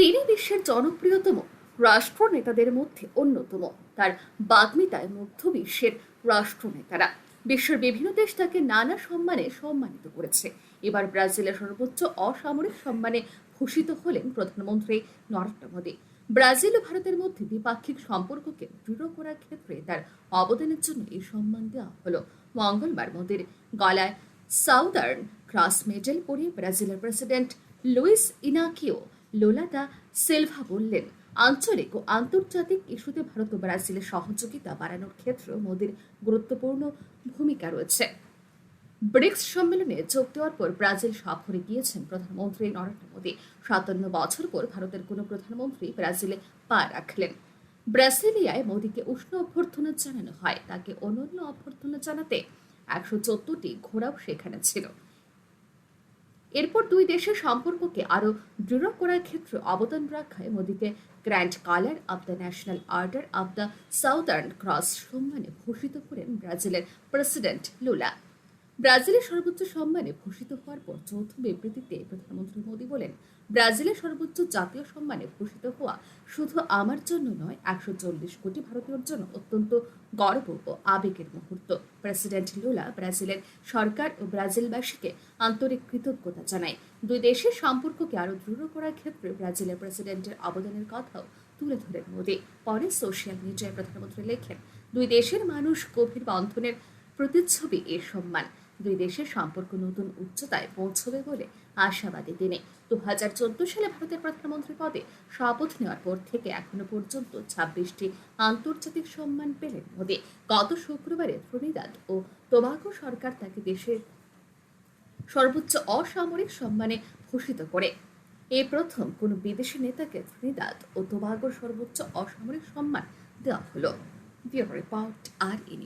তিনি বিশ্বের জনপ্রিয়তম রাষ্ট্র নেতাদের মধ্যে অন্যতম। তার বাগ্মিতায় মুগ্ধ বিশ্বের রাষ্ট্র নেতারা বিশ্বের বিভিন্ন দেশ তাকে নানা সম্মানে সম্মানিত করেছে। এবার ব্রাজিলের সর্বোচ্চ অসামরিক সম্মানে ভূষিত হলেন প্রধানমন্ত্রী নরেন্দ্র মোদী। ব্রাজিল ও ভারতের মধ্যে দ্বিপাক্ষিক সম্পর্ককে দৃঢ় করার ক্ষেত্রে তার অবদানের জন্য এই সম্মান দেওয়া হলো। মঙ্গলবার মোদীর গলায় সাউদার্ন ক্রাস মেডেল পরিয়ে ব্রাজিলের প্রেসিডেন্ট লুইস ইনাকিও লোলা দা সিলভা বললেন, আঞ্চলিক ও আন্তর্জাতিক ইস্যুতে ভারত ও ব্রাজিলের সহযোগিতা বাড়ানোর ক্ষেত্রেও মোদীর গুরুত্বপূর্ণ ভূমিকা রয়েছে। ব্রিক্স সম্মেলনে যোগ দেওয়ার পর ব্রাজিল সফরে গিয়েছেন প্রধানমন্ত্রী নরেন্দ্র মোদী। সাতান্ন বছর পর ভারতের কোনো প্রধানমন্ত্রী ব্রাজিলে পা রাখলেন। ব্রাসিলিয়ায় মোদীকে উষ্ণ অভ্যর্থনা জানানো হয়। তাকে অনন্য অভ্যর্থনা জানাতে একশো চোদ্দটি ঘোড়াও সেখানে ছিল। এরপর দুই দেশের সম্পর্ককে আরও দৃঢ় করার ক্ষেত্রে অবদান রাখায় মোদীকে Grand Collar of the National Order of the Southern Cross সম্মানে ভূষিত করেন ব্রাজিলের প্রেসিডেন্ট লুলা। ব্রাজিলের সর্বোচ্চ সম্মানে ভূষিত হওয়ার পর যৌথ বিবৃতিতে প্রধানমন্ত্রী মোদী বলেন ব্রাজিলের সর্বোচ্চ জাতীয় সম্মানে ভূষিত হওয়া শুধু আমার জন্য নয়, একশো চল্লিশ কোটি ভারতীয়র জন্য অত্যন্ত গর্ব ও আবেগের মুহূর্ত। প্রেসিডেন্ট লুলা ব্রাজিলের সরকার ও ব্রাজিলবাসীকে আন্তরিক কৃতজ্ঞতা জানায় দুই দেশের সম্পর্ককে আরও দৃঢ় করার ক্ষেত্রে ব্রাজিলের প্রেসিডেন্টের অবদানের কথাও তুলে ধরেন মোদী। পরে সোশ্যাল মিডিয়ায় প্রধানমন্ত্রী লেখেন, দুই দেশের মানুষ গভীর বন্ধনের প্রতিচ্ছবি এ সম্মান। দুই দেশের সম্পর্ক নতুন উচ্চতায় পৌঁছবে বলে আশাবাদী তিনি। দু হাজার চোদ্দ সালে ভারতের প্রধানমন্ত্রী পদে শপথ নেওয়ার পর থেকে এখনও পর্যন্ত ছাব্বিশটি আন্তর্জাতিক সম্মান পেলেন মোদী। গত শুক্রবারে ত্রিনিদাদ ও তোবাগো সরকার তাকে দেশের সর্বোচ্চ অসামরিক সম্মানে ভূষিত করে। এই প্রথম কোনো বিদেশি নেতাকে ত্রিনিদাদ ও তোবাগোর সর্বোচ্চ অসামরিক সম্মান দেওয়া হলো। রিপোর্ট আর ই